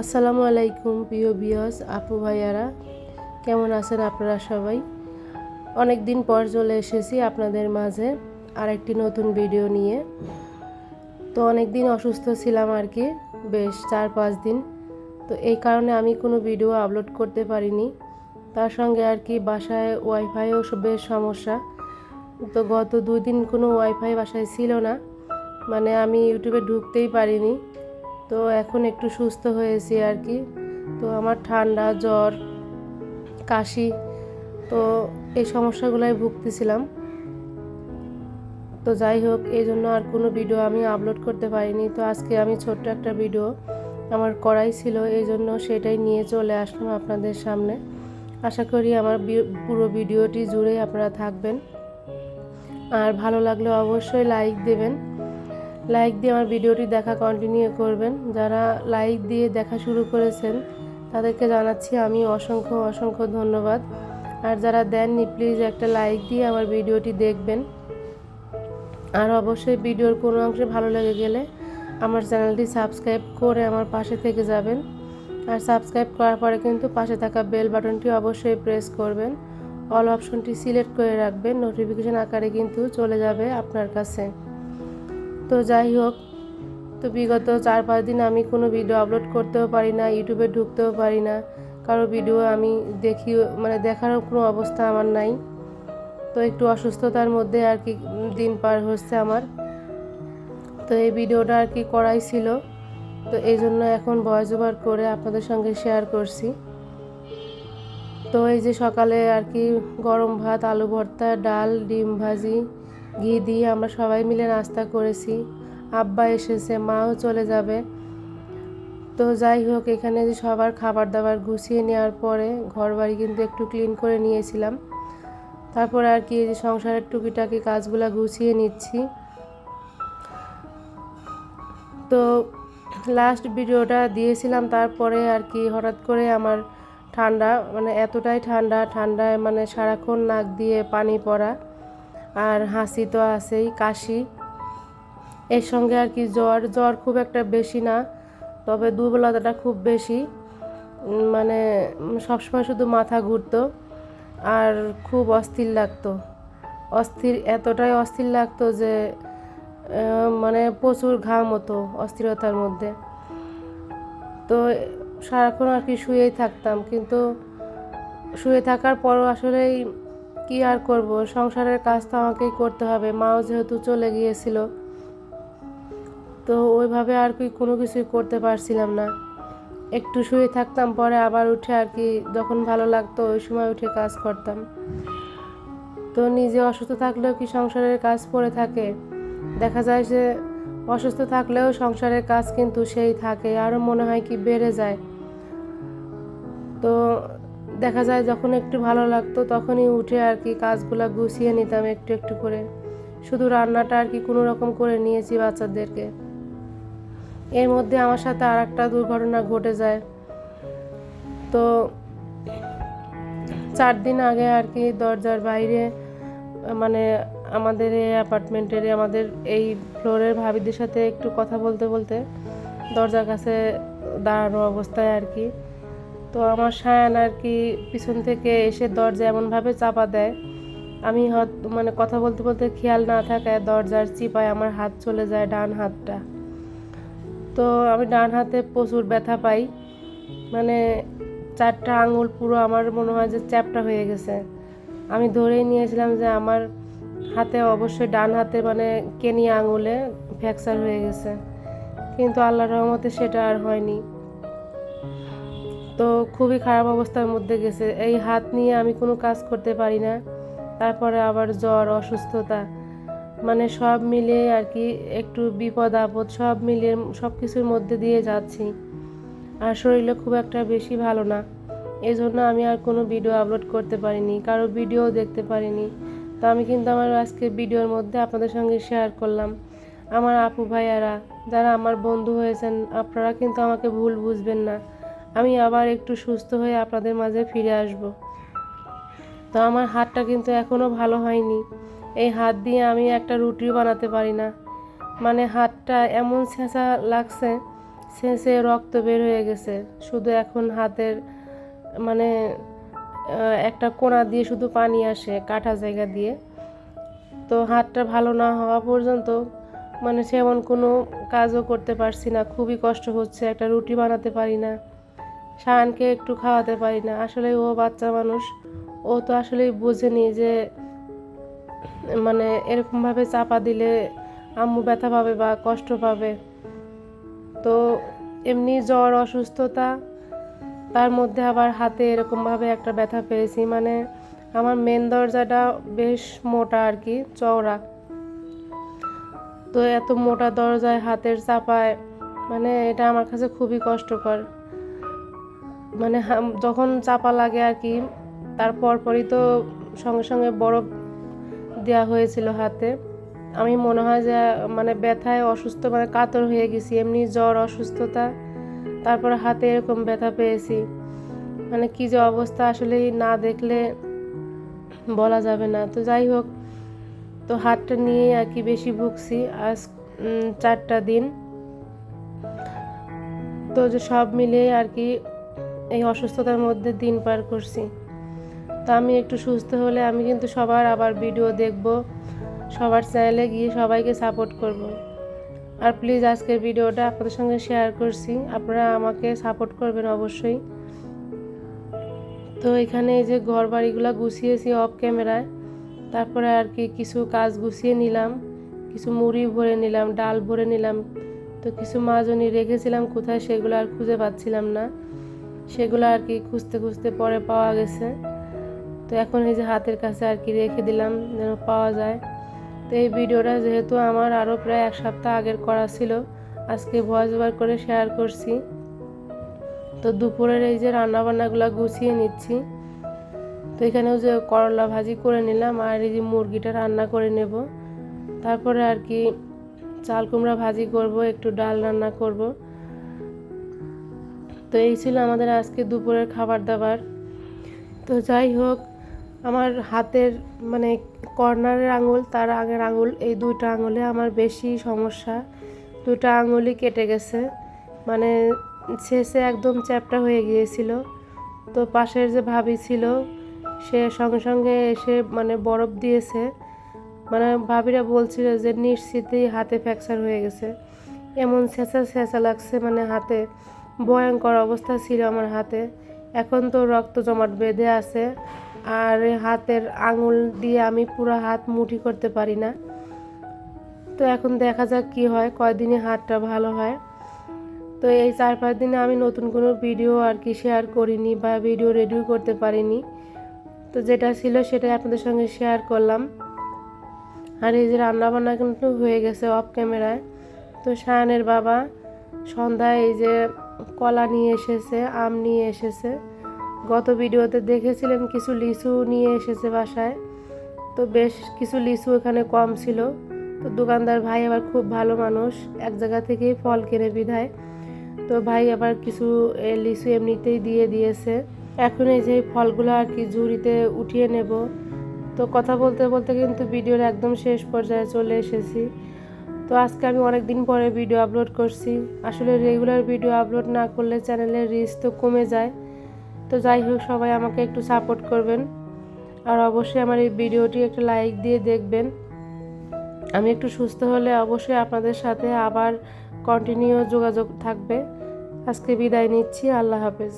আসসালামু আলাইকুম, প্রিয় বিয়স আপু ভাইয়ারা, কেমন আছেন আপনারা সবাই? অনেক দিন পর চলে এসেছি আপনাদের মাঝে আর একটি নতুন ভিডিও নিয়ে। তো অনেক দিন অসুস্থ ছিলাম আর কি, বেশ চার পাঁচ দিন। তো এই কারণে আমি কোনো ভিডিও আপলোড করতে পারিনি। তার সঙ্গে আর কি, বাসায় ওয়াইফাইও বেশ সমস্যা। তো গত দুই দিন কোনো ওয়াইফাই বাসায় ছিল না। মানে আমি ইউটিউবে ঢুকতেই পারিনি। তো এখন একটু সুস্থ হয়েছি আর কি। তো আমার ঠান্ডা, জ্বর, কাশি, তো এই সমস্যাগুলোই ভুগতেছিলাম। তো যাই হোক, এই জন্য আর কোনো ভিডিও আমি আপলোড করতে পারিনি। তো আজকে আমি ছোট্ট একটা ভিডিও আমার করাই ছিল, এই জন্য সেটাই নিয়ে চলে আসলাম আপনাদের সামনে। আশা করি আমার পুরো ভিডিওটি জুড়ে আপনারা থাকবেন। আর ভালো লাগলে অবশ্যই লাইক দেবেন। লাইক দিয়ে আমার ভিডিওটি দেখা কন্টিনিউ করবেন। যারা লাইক দিয়ে দেখা শুরু করেছেন, তাদেরকে জানাচ্ছি আমি অসংখ্য অসংখ্য ধন্যবাদ। আর যারা দেননি প্লিজ একটা লাইক দিয়ে আমার ভিডিওটি দেখবেন। আর অবশ্যই ভিডিওর কোনো অংশে ভালো লেগে গেলে আমার চ্যানেলটি সাবস্ক্রাইব করে আমার পাশে থেকে যাবেন। আর সাবস্ক্রাইব করার পরে কিন্তু পাশে থাকা বেল বাটনটি অবশ্যই প্রেস করবেন। অল অপশনটি সিলেক্ট করে রাখবেন। নোটিফিকেশন আকারে কিন্তু চলে যাবে আপনার কাছে। তো যাই হোক, তো বিগত চার পাঁচ দিন আমি কোনো ভিডিও আপলোড করতেও পারি না ইউটিউবে ঢুকতেও পারি না। কারও ভিডিও আমি দেখি মানে দেখারও কোনো অবস্থা আমার নাই। তো একটু অসুস্থতার মধ্যে আর কি দিন পার হচ্ছে আমার। তো এই ভিডিওটা আর কি করাই ছিল। তো এই জন্য এখন ভয়েস ওভার করে আপনাদের সঙ্গে শেয়ার করছি। তো এই যে সকালে আর কি গরম ভাত, আলু ভর্তা, ডাল, ডিম ভাজি ঘি দিয়ে আমরা সবাই মিলে নাস্তা করেছি। আব্বা এসেছে, মাও চলে যাবে। তো যাই হোক, এখানে যে সবার খাবার দাবার গুছিয়ে নেওয়ার পরে ঘর বাড়ি কিন্তু একটু ক্লিন করে নিয়েছিলাম। তারপর আর কি যে সংসারের টুকিটাকি কাজগুলো গুছিয়ে নিচ্ছি। তো লাস্ট ভিডিওটা দিয়েছিলাম, তারপরে আর কি হঠাৎ করে আমার ঠান্ডা মানে এতটাই ঠান্ডা, ঠান্ডায় মানে সারাক্ষণ নাক দিয়ে পানি পড়া। আর হাসি তো আছেই, কাশি। এর সঙ্গে আর কি জ্বর জ্বর খুব একটা বেশি না, তবে দুর্বলতাটা খুব বেশি। মানে সবসময় শুধু মাথা ঘুরতো আর খুব অস্থির লাগতো। অস্থির, এতটাই অস্থির লাগতো যে মানে প্রচুর ঘাম হতো অস্থিরতার মধ্যে। তো সারাক্ষণ আর কি শুয়েই থাকতাম, কিন্তু শুয়ে থাকার পরও আসলেই কি আর করব? সংসারের কাজ তো আমাকেই করতে হবে। মাও যেহেতু চলে গিয়েছিল, তো ওইভাবে আর কি কোনো কিছুই করতে পারছিলাম না। একটু শুয়ে থাকতাম, পরে আবার উঠে আর কি যখন ভালো লাগতো ওই সময় উঠে কাজ করতাম। তো নিজে অসুস্থ থাকলেও কি সংসারের কাজ পড়ে থাকে? দেখা যায় যে অসুস্থ থাকলেও সংসারের কাজ কিন্তু সেই থাকে, আরও মনে হয় কি বেড়ে যায়। তো দেখা যায় যখন একটু ভালো লাগতো, তখনই উঠে আর কি কাজগুলো গুছিয়ে নিতাম একটু একটু করে। শুধু রান্নাটা আর কি কোনো রকম করে নিয়েছি বাচ্চাদেরকে। এর মধ্যে আমার সাথে আর একটা দুর্ঘটনা ঘটে যায়। তো চার দিন আগে আর কি দরজার বাইরে মানে আমাদের এই অ্যাপার্টমেন্টের, আমাদের এই ফ্লোরের ভাবিদের সাথে একটু কথা বলতে বলতে দরজার কাছে দাঁড়ানো অবস্থায় আর কি তো আমার সায়ান আর কি পিছন থেকে এসে দরজা এমনভাবে চাপা দেয়। আমি মানে কথা বলতে বলতে খেয়াল না থাকায় দরজার চিপায় আমার হাত চলে যায় ডান হাতটা। তো আমি ডান হাতে প্রচুর ব্যথা পাই। মানে চারটা আঙুল পুরো আমার মনে হয় যে চ্যাপটা হয়ে গেছে। আমি ধরেই নিয়েছিলাম যে আমার হাতে অবশ্যই ডান হাতে মানে কেনি আঙুলে ফ্র্যাকচার হয়ে গেছে। কিন্তু আল্লাহর রহমতে সেটা আর হয়নি। তো খুবই খারাপ অবস্থার মধ্যে গেছে। এই হাত নিয়ে আমি কোনো কাজ করতে পারি না। তারপরে আবার জ্বর, অসুস্থতা মানে সব মিলিয়ে আর কি একটু বিপদ, আপদ সব মিলে সব কিছুর মধ্যে দিয়ে যাচ্ছি। আর শরীরে খুব একটা বেশি ভালো না। এই জন্য আমি আর কোনো ভিডিও আপলোড করতে পারিনি, কারও ভিডিও দেখতে পারিনি। তো আমি কিন্তু আমার আজকে ভিডিওর মধ্যে আপনাদের সঙ্গে শেয়ার করলাম। আমার আপু ভাইয়ারা, যারা আমার বন্ধু হয়েছেন, আপনারা কিন্তু আমাকে ভুল বুঝবেন না। আমি আবার একটু সুস্থ হয়ে আপনাদের মাঝে ফিরে আসব। তো আমার হাতটা কিন্তু এখনও ভালো হয়নি। এই হাত দিয়ে আমি একটা রুটিও বানাতে পারি না। মানে হাতটা এমন ছেঁচা লাগছে শেষে রক্ত বের হয়ে গেছে। শুধু এখন হাতের মানে একটা কোনা দিয়ে শুধু পানি আসে কাটা জায়গা দিয়ে। তো হাতটা ভালো না হওয়া পর্যন্ত মানে সেমন কোনো কাজও করতে পারছি না। খুবই কষ্ট হচ্ছে, একটা রুটি বানাতে পারি না। শাহানকে একটু খাওয়াতে পারি না। আসলে ও বাচ্চা মানুষ। ও তো আসলেই বোঝেনি যে মানে এরকমভাবে চাপা দিলে আম্মু ব্যথা পাবে বা কষ্ট পাবে। তো এমনি জ্বর, অসুস্থতা, তার মধ্যে আবার হাতে এরকমভাবে একটা ব্যথা পেয়েছি। মানে আমার মেন দরজাটা বেশ মোটা আর কি, চওড়া। তো এত মোটা দরজায় হাতের চাপায় মানে এটা আমার কাছে খুবই কষ্টকর। মানে যখন চাপা লাগে আর কি, তার পরপরই তো সঙ্গে সঙ্গে বরফ দেওয়া হয়েছিল হাতে। আমি মনে হয় যে মানে ব্যথায় অসুস্থ মানে কাতর হয়ে গেছি, এমনি জ্বর, অসুস্থতা, তারপরে হাতে এরকম ব্যথা পেয়েছি। মানে কি যে অবস্থা আসলে না দেখলে বলা যাবে না। তো যাই হোক, তো হাতটা নিয়ে আর কি বেশি ভুগছি আজ চারটা দিন। তো যে সব মিলিয়ে আর কি এই অসুস্থতার মধ্যে দিন পার করছি। তো আমি একটু সুস্থ হলে আমি কিন্তু সবার আবার ভিডিও দেখব, সবার চ্যানেলে গিয়ে সবাইকে সাপোর্ট করব। আর প্লিজ আজকের ভিডিওটা আপনাদের সঙ্গে শেয়ার করছি, আপনারা আমাকে সাপোর্ট করবেন অবশ্যই। তো এখানে এই যে ঘর বাড়িগুলো গুছিয়েছি অফ ক্যামেরায় তারপরে আর কি কিছু কাজ গুছিয়ে নিলাম, কিছু মুড়ি ভরে নিলাম, ডাল ভরে নিলাম, তো কিছু মাজনি রেখেছিলাম, কোথায় সেগুলো আর খুঁজে পাচ্ছিলাম না। সেগুলো আর কি খুঁজতে খুঁজতে পরে পাওয়া গেছে। তো এখন এই যে হাতের কাছে আর কি রেখে দিলাম, যেন পাওয়া যায়। তো এই ভিডিওটা যেহেতু আমার আরও প্রায় এক সপ্তাহ আগের করা ছিল, আজকে ভয়েস ওভার করে শেয়ার করছি। তো দুপুরের এই যে রান্নাবান্নাগুলো গুছিয়ে নিচ্ছি। তো এখানেও যে করলা ভাজি করে নিলাম আর এই যে মুরগিটা রান্না করে নেব। তারপরে আর কি চাল কুমড়া ভাজি করব, একটু ডাল রান্না করব। তো এই ছিল আমাদের আজকে দুপুরের খাবার দাবার তো যাই হোক, আমার হাতের মানে কর্নারের আঙুল, তার আগের আঙুল, এই দুইটা আঙুলে আমার বেশি সমস্যা। দুটো আঙুলই কেটে গেছে। মানে শেষে একদম চ্যাপটা হয়ে গিয়েছিল। তো পাশের যে ভাবি ছিল, সে সঙ্গে সঙ্গে এসে মানে বরফ দিয়েছে। মানে ভাবিরা বলছিল যে, নিশ্চিতই হাতে ফ্র্যাকচার হয়ে গেছে। এমন ছেঁচা ছেঁচা লাগছে মানে হাতে। ভয়ঙ্কর অবস্থা ছিল আমার হাতে। এখন তো রক্ত জমাট বেঁধে আছে আর হাতের আঙুল দিয়ে আমি পুরো হাত মুঠি করতে পারি না। তো এখন দেখা যাক কি হয়, কয়দিনে হাতটা ভালো হয়। তো এই চার পাঁচ দিনে আমি নতুন কোনো ভিডিও আর কি শেয়ার করিনি বা ভিডিও রেডিও করতে পারিনি। তো যেটা ছিল সেটাই আপনাদের সঙ্গে শেয়ার করলাম। আর এই যে রান্নাবান্না কিন্তু হয়ে গেছে অফ ক্যামেরায় তো শায়ানের বাবা সন্ধ্যায় এই যে কলা নিয়ে এসেছে, আম নিয়ে এসেছে। গত ভিডিওতে দেখেছিলেন কিছু লিচু নিয়ে এসেছে বাসায়। তো বেশ কিছু লিচু এখানে কম ছিল। তো দোকানদার ভাই আবার খুব ভালো মানুষ, এক জায়গা থেকেই ফল কিনে বিধায়। তো ভাই আবার কিছু লিচু এমনিতেই দিয়ে দিয়েছে। এখন এই যে ফলগুলো আর কি ঝুড়িতে উঠিয়ে নেব। তো কথা বলতে বলতে কিন্তু ভিডিওর একদম শেষ পর্যায়ে চলে এসেছি। তো আজকে আমি অনেক দিন পরে ভিডিও আপলোড করছি। আসলে রেগুলার ভিডিও আপলোড না করলে চ্যানেলের রিচ তো কমে যায়। তো যাই হোক, সবাই আমাকে একটু সাপোর্ট করবেন। আর অবশ্যই আমার এই ভিডিওটি একটা লাইক দিয়ে দেখবেন। আমি একটু সুস্থ হলে অবশ্যই আপনাদের সাথে আবার কন্টিনিউ যোগাযোগ থাকবে। আজকে বিদায় নিচ্ছি, আল্লাহ হাফেজ।